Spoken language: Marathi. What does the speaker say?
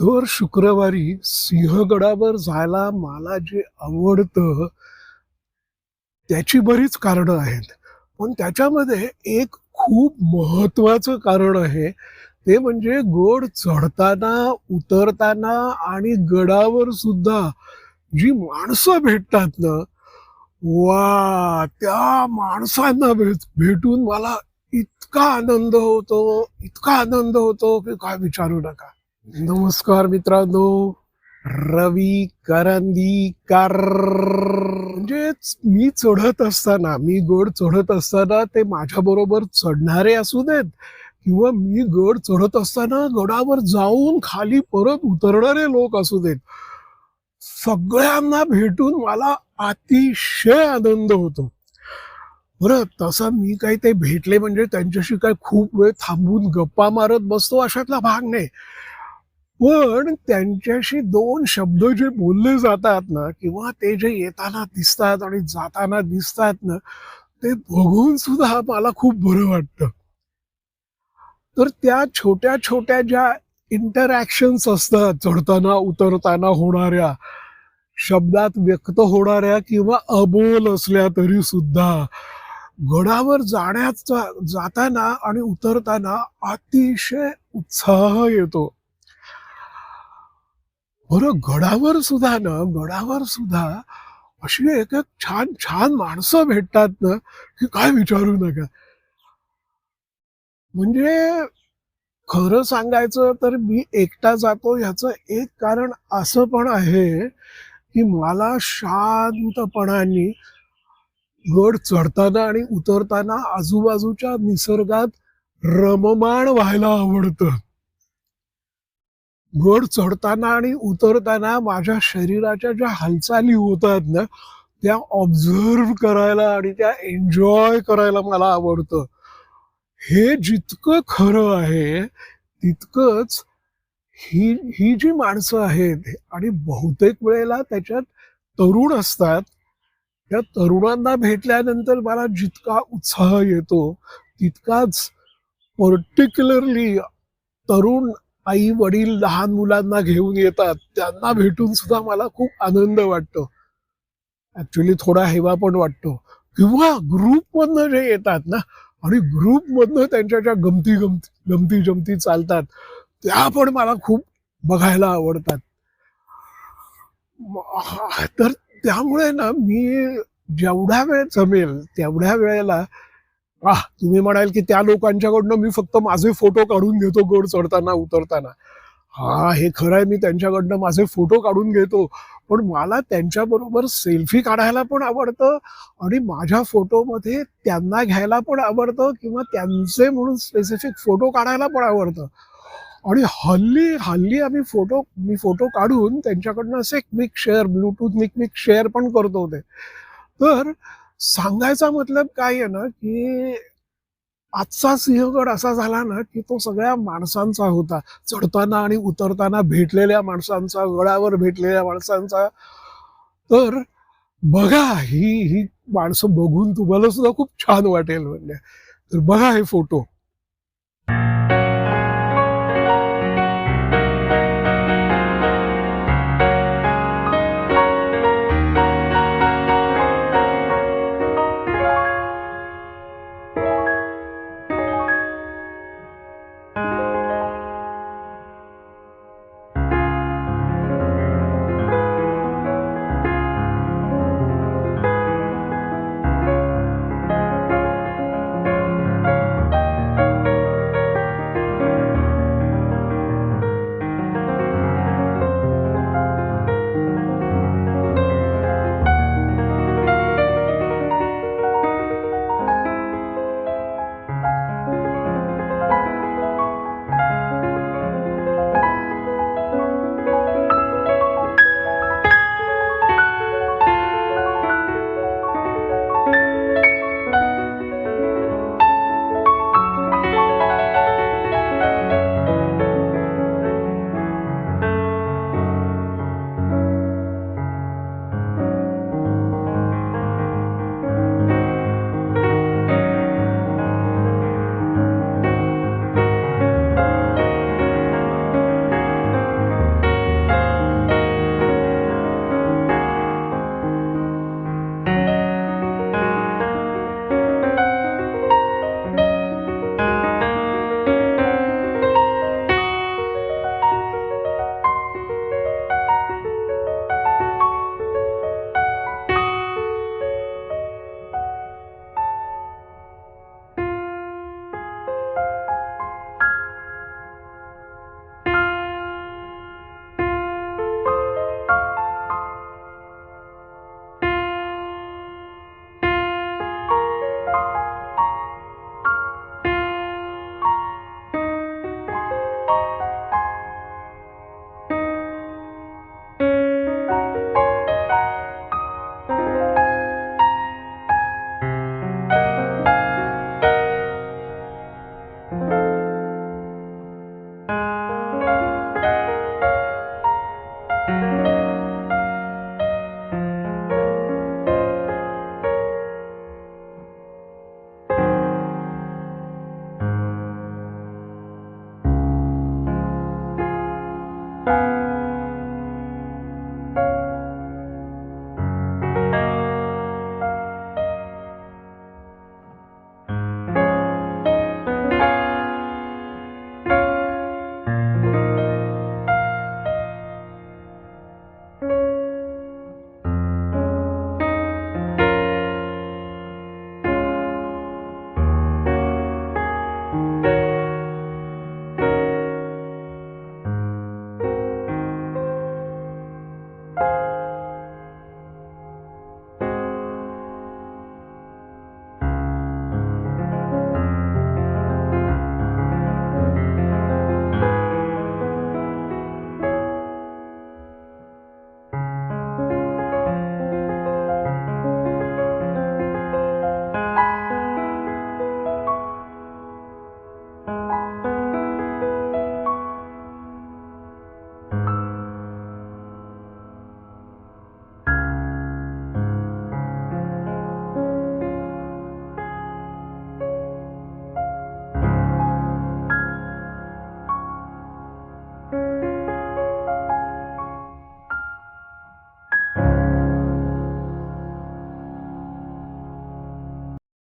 दर शुक्रवारी सिंहगडावर जायला मला जे आवडतं त्याची बरीच कारणं आहेत. पण त्याच्यामध्ये एक खूप महत्वाचं कारण आहे. ते म्हणजे गड चढताना उतरताना आणि गडावर सुद्धा जी माणसं भेटतात ना वा त्या माणसांना भेट भेटून मला इतका आनंद होतो इतका आनंद होतो की काय विचारू नका. नमस्कार मित्रांनो रवी करंदीकर. म्हणजेच मी चढत असताना मी गड चढत असताना ते माझ्या बरोबर चढणारे असू देत किंवा मी गड चढत असताना गडावर जाऊन खाली परत उतरणारे लोक असू देत सगळ्यांना भेटून मला अतिशय आनंद होतो. बरं तसं मी काही ते भेटले म्हणजे त्यांच्याशी काय खूप वेळ थांबून गप्पा मारत बसतो अशातला भाग नाही. पण त्यांच्याशी दोन शब्द जे बोलले जातात ना किंवा ते जे येताना दिसतात आणि जाताना दिसतात ना ते बघून सुद्धा मला खूप बरं वाटतं. तर त्या छोट्या छोट्या ज्या इंटरॅक्शन्स असतात चढताना उतरताना होणाऱ्या शब्दात व्यक्त होणाऱ्या किंवा अबोल असल्या तरी सुद्धा गडावर जाण्याचा जाताना आणि उतरताना अतिशय उत्साह येतो. बरं गडावर सुद्धा ना गडावर सुद्धा अशी एक एक छान छान माणसं भेटतात ना की काय विचारू नका. म्हणजे खरं सांगायचं तर मी एकटा जातो ह्याचं एक कारण असं पण आहे की मला शांतपणाने गड चढताना आणि उतरताना आजूबाजूच्या निसर्गात रममाण व्हायला आवडतं. गड चढताना आणि उतरताना माझ्या शरीराच्या ज्या हालचाली होतात ना त्या ऑब्झर्व करायला आणि त्या एन्जॉय करायला मला आवडतं. हे जितकं खरं आहे तितकंच ही ही जी माणसं आहेत आणि बहुतेक वेळेला त्याच्यात तरुण असतात त्या तरुणांना भेटल्यानंतर मला जितका उत्साह येतो तितकाच पर्टिक्युलरली तरुण आई वडील लहान मुलांना घेऊन येतात. त्यांना भेटून सुद्धा मला खूप आनंद वाटतो. ऍक्च्युली थोडा हेवा पण वाटतो. किंवा ग्रुपमधनं जे येतात ना आणि ग्रुपमधनं त्यांच्या ज्या गमती गमती गमती जमती चालतात त्या पण मला खूप बघायला आवडतात. तर त्यामुळे ना मी जेवढा वेळ जमेल तेवढ्या वेळेला आह तुम्ही म्हणाल की त्या लोकांच्याकडनं मी फक्त माझे फोटो काढून घेतो गड चढताना उतरताना. हा हे खरं आहे मी त्यांच्याकडनं माझे फोटो काढून घेतो. पण मला त्यांच्याबरोबर सेल्फी काढायला पण आवडतं आणि माझ्या फोटोमध्ये त्यांना घ्यायला पण आवडतं किंवा त्यांचे म्हणून स्पेसिफिक फोटो काढायला पण आवडतं. आणि हल्ली हल्ली आम्ही फोटो मी फोटो काढून त्यांच्याकडनं असे quick share Bluetooth quick share पण करतो ते. तर सांगायचा मतलब काय आहे ना की आजचा सिंहगड असा झाला ना की तो सगळ्या माणसांचा होता. चढताना आणि उतरताना भेटलेल्या माणसांचा गडावर भेटलेल्या माणसांचा. तर बघा ही ही माणसं बघून तुम्हाला सुद्धा खूप छान वाटेल म्हणजे तर बघा हे फोटो.